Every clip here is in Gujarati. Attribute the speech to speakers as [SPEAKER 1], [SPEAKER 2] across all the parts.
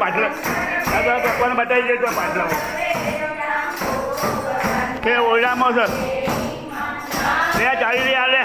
[SPEAKER 1] આ તો પપ્પાને બતાવી દે તો પાછળ. કે ઓરડામાં સર બે ચાલી લે.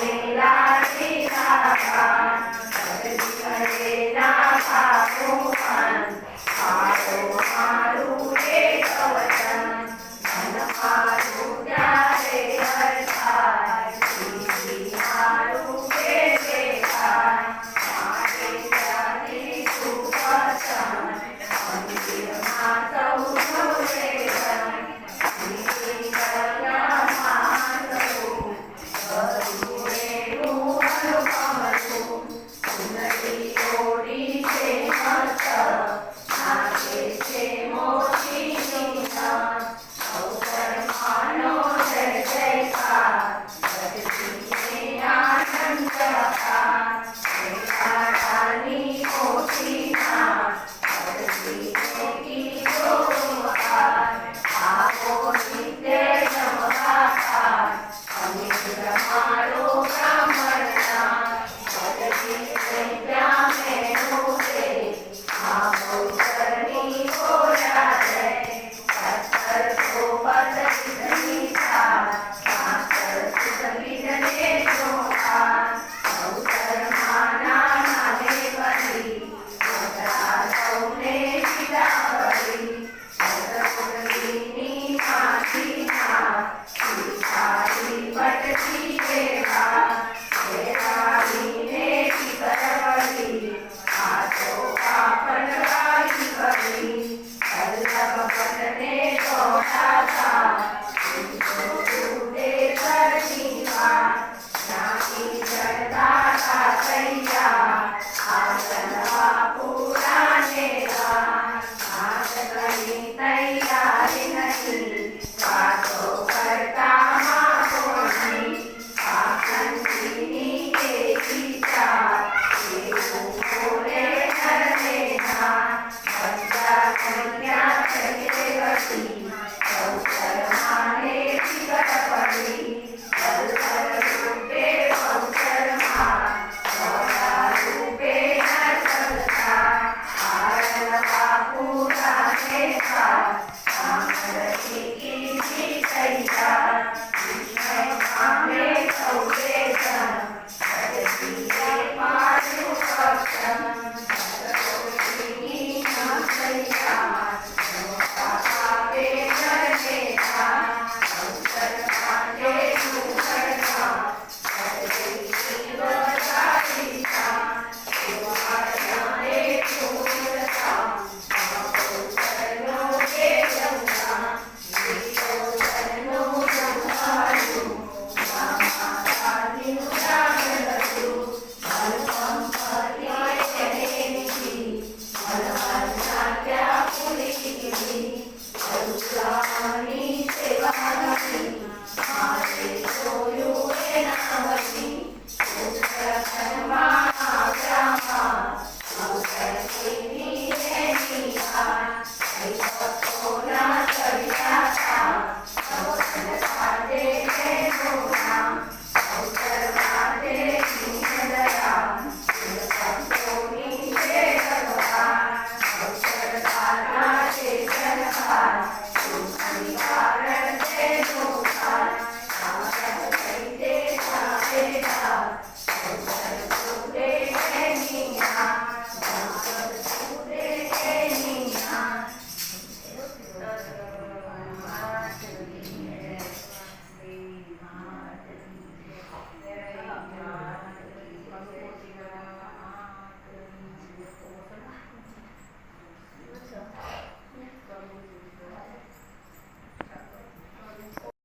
[SPEAKER 1] Bismillah.